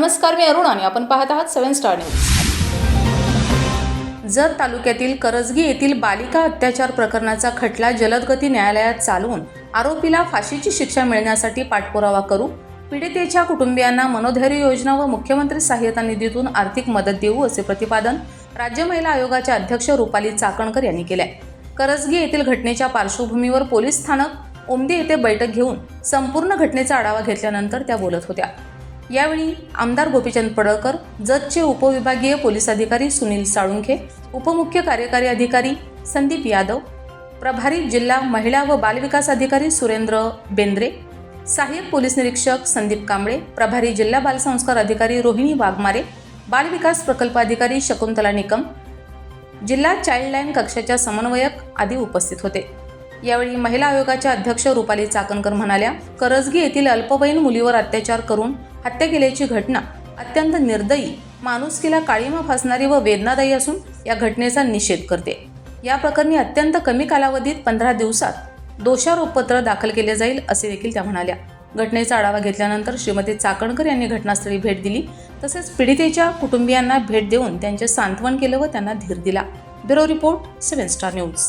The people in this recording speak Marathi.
नमस्कार मी अरुण आणि आपण पाहत आहात सेव्हन स्टार न्यूज. जत तालुक्यातील करजगी येथील बालिका अत्याचार प्रकरणाचा खटला जलदगती न्यायालयात चालवून आरोपीला फाशीची शिक्षा मिळण्यासाठी पाठपुरावा करू पीडितेच्या कुटुंबियांना मनोधैर्य योजना व मुख्यमंत्री सहाय्यता निधीतून आर्थिक मदत देऊ असे प्रतिपादन राज्य महिला आयोगाच्या अध्यक्ष रुपाली चाकणकर यांनी केले करजगी येथील घटनेच्या पार्श्वभूमीवर पोलीस स्थानक ओमदी येथे बैठक घेऊन संपूर्ण घटनेचा आढावा घेतल्यानंतर त्या बोलत होत्या. यावेळी आमदार गोपीचंद पडळकर जतचे उपविभागीय पोलीस अधिकारी सुनील साळुंखे उपमुख्य कार्यकारी अधिकारी संदीप यादव प्रभारी जिल्हा महिला व बालविकास अधिकारी सुरेंद्र बेंद्रे सहाय्यक पोलीस निरीक्षक संदीप कांबळे प्रभारी जिल्हा बालसंस्कार अधिकारी रोहिणी वाघमारे बालविकास प्रकल्प अधिकारी शकुंतला निकम जिल्हा चाइल्डलाईन कक्षाच्या समन्वयक आदी उपस्थित होते. यावेळी महिला आयोगाच्या अध्यक्ष रुपाली चाकणकर म्हणाल्या करजगी येथील अल्पवयीन मुलीवर अत्याचार करून हत्या केल्याची घटना अत्यंत निर्दयी माणुसकीला काळीमा फासणारी व वेदनादायी असून या घटनेचा निषेध करते. या प्रकरणी अत्यंत कमी कालावधीत पंधरा दिवसात दोषारोपपत्र दाखल केले जाईल असे देखील त्या म्हणाल्या. घटनेचा आढावा घेतल्यानंतर श्रीमती चाकणकर यांनी घटनास्थळी भेट दिली. तसेच पीडितेच्या कुटुंबियांना भेट देऊन त्यांचे सांत्वन केलं व त्यांना धीर दिला. Bureau report seven star news.